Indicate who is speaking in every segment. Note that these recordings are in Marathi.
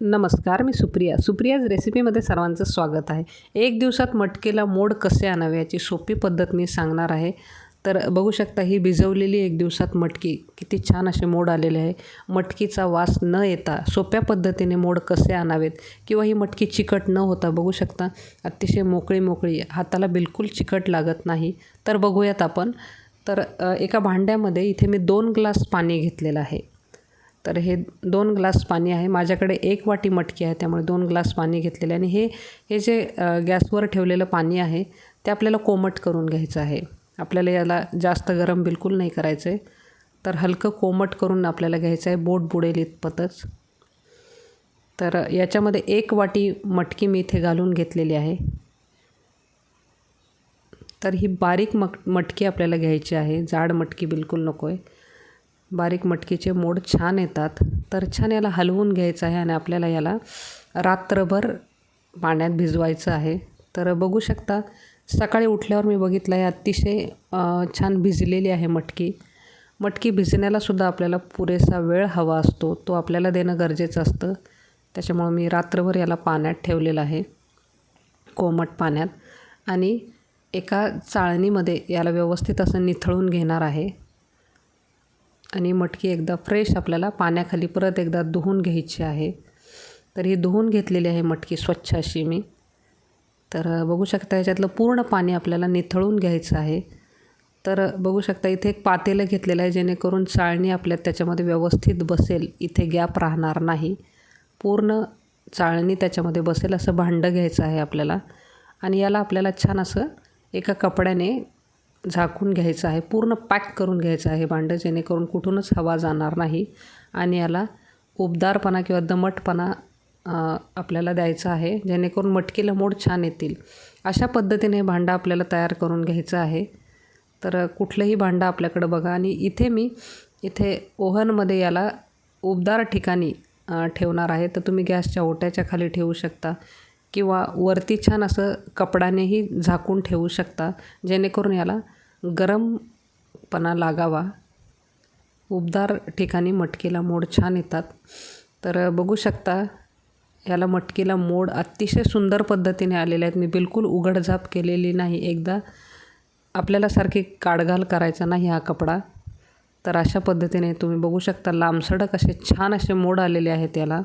Speaker 1: नमस्कार मी सुप्रिया. सुप्रियाज रेसिपीमध्ये सर्वांचं स्वागत आहे. एक दिवसात मटकीला मोड कसे आणावे याची सोपी पद्धत मी सांगणार आहे. तर बघू शकता ही भिजवलेली एक दिवसात मटकी किती छान असे मोड आलेले आहे. मटकीचा वास न येता सोप्या पद्धतीने मोड कसे आणावेत किंवा ही मटकी चिकट न होता बघू शकता अतिशय मोकळी मोकळी हाताला बिलकुल चिकट लागत नाही. तर बघूयात आपण. तर एका भांड्यामध्ये इथे मी दोन ग्लास पाणी घेतलेलं आहे. तर हे दोन ग्लास पाणी आहे. माझ्याकडे एक वाटी मटकी आहे त्यामुळे दोन ग्लास पाणी घेतलेले आणि हे हे जे गॅसवर ठेवलेलं पाणी आहे ते आपल्याला कोमट करून घ्यायचं आहे. आपल्याला याला जास्त गरम बिलकुल नाही करायचं आहे तर हलकं कोमट करून आपल्याला घ्यायचं आहे बोट बुडेल इतपतच. तर याच्यामध्ये एक वाटी मटकी मी इथे घालून घेतलेली आहे. तर ही बारीक मक मटकी आपल्याला घ्यायची आहे. जाड मटकी बिलकुल नको आहे बारीक मटकीचे मोड छान येतात. तर छान याला हलवून घ्यायचं आहे आणि आपल्याला याला रात्रभर पाण्यात भिजवायचं आहे. तर बघू शकता सकाळी उठल्यावर मी बघितलं आहे अतिशय छान भिजलेली आहे मटकी. मटकी भिजण्यालासुद्धा आपल्याला पुरेसा वेळ हवा असतो. तो आपल्याला देणं गरजेचं असतं. त्याच्यामुळं मी रात्रभर याला पाण्यात ठेवलेलं आहे कोमट पाण्यात. आणि एका चाळणीमध्ये याला व्यवस्थित असं निथळून घेणार आहे. आणि मटकी एकदा फ्रेश आपल्याला पाण्याखाली परत एकदा धुवून घ्यायची आहे. तर ही धुवून घेतलेली आहे मटकी स्वच्छ अशी मी. तर बघू शकता याच्यातलं पूर्ण पाणी आपल्याला निथळून घ्यायचं आहे. तर बघू शकता इथे एक पातेलं घेतलेलं आहे जेणेकरून चाळणी आपल्या त्याच्यामध्ये व्यवस्थित बसेल. इथे गॅप राहणार नाही. पूर्ण चाळणी त्याच्यामध्ये बसेल असं भांडं घ्यायचं आहे आपल्याला. आणि याला आपल्याला छान असं एका कपड्याने झाकून घ्यायचं आहे पूर्ण पॅक करून घ्यायचं आहे भांडं जेणेकरून कुठूनच हवा जाणार नाही. आणि याला उबदारपणा किंवा दमटपणा आपल्याला द्यायचा आहे जेणेकरून मटकीला मोड छान येतील. अशा पद्धतीने हे भांडं आपल्याला तयार करून घ्यायचं आहे. तर कुठलंही भांडं आपल्याकडं बघा. आणि इथे मी इथे ओव्हनमध्ये याला उबदार ठिकाणी ठेवणार आहे. तर तुम्ही गॅसच्या ओट्याच्या खाली ठेवू शकता. किंवा वरती छान असं कपड्यानेही झाकून ठेवू शकता. जेणेकरून याला गरमपणा लागावा. उबदार ठिकाणी मटकीला मोड छान येतात. तर बघू शकता याला मटकीला मोड अतिशय सुंदर पद्धतीने आलेले आहेत. मी बिलकुल उघडझाप केलेली नाही. एकदा आपल्याला सारखी काडघाल करायचा नाही हा कपडा. तर अशा पद्धतीने तुम्ही बघू शकता लांबसडक असे छान असे मोड आलेले आहेत याला.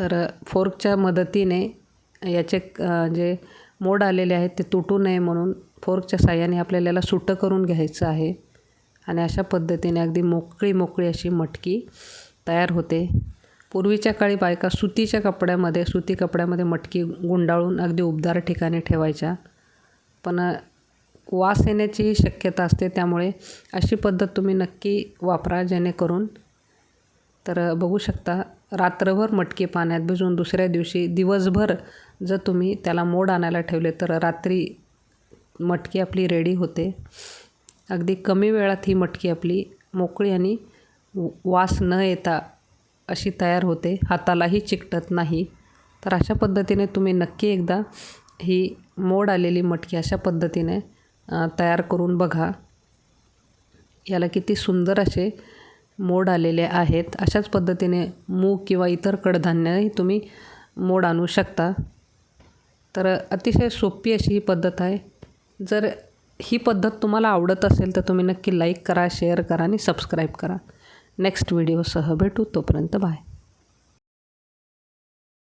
Speaker 1: तर फोर्कच्या मदतीने याचे जे मोड आलेले आहेत ते तुटू नये म्हणून फोर्कच्या साह्याने आपल्याला याला सुटं करून घ्यायचं आहे. आणि अशा पद्धतीने अगदी मोकळी मोकळी अशी मटकी तयार होते. पूर्वीच्या काळी बायका सुतीच्या कपड्यामध्ये सुती कपड्यामध्ये मटकी गुंडाळून अगदी उबदार ठिकाणी ठेवायच्या. पण वास येण्याचीही शक्यता असते त्यामुळे अशी पद्धत तुम्ही नक्की वापरा जेणेकरून तर बघू शकता रात्रभर मटके पाण्यात भिजवून दुसऱ्या दिवशी दिवसभर जर तुम्ही त्याला मोड आणायला ठेवले तर रात्री मटकी आपली रेडी होते. अगदी कमी वेळात ही मटकी आपली मोकळी आणि व- वास न येता अशी तयार होते. हातालाही चिकटत नाही. तर अशा पद्धतीने तुम्ही नक्की एकदा ही मोड आलेली मटकी अशा पद्धतीने तयार करून बघा. याला किती सुंदर असे मोड आलेले आहेत. अशाच पद्धतीने मूग किंवा इतर कडधान्यही तुम्ही मोड आणू शकता. तर अतिशय सोपी अशी ही पद्धत आहे. जर ही पद्धत तुम्हाला आवडत असेल तर तुम्ही नक्की लाईक करा शेअर करा आणि सबस्क्राईब करा. नेक्स्ट व्हिडिओसह भेटू. तोपर्यंत बाय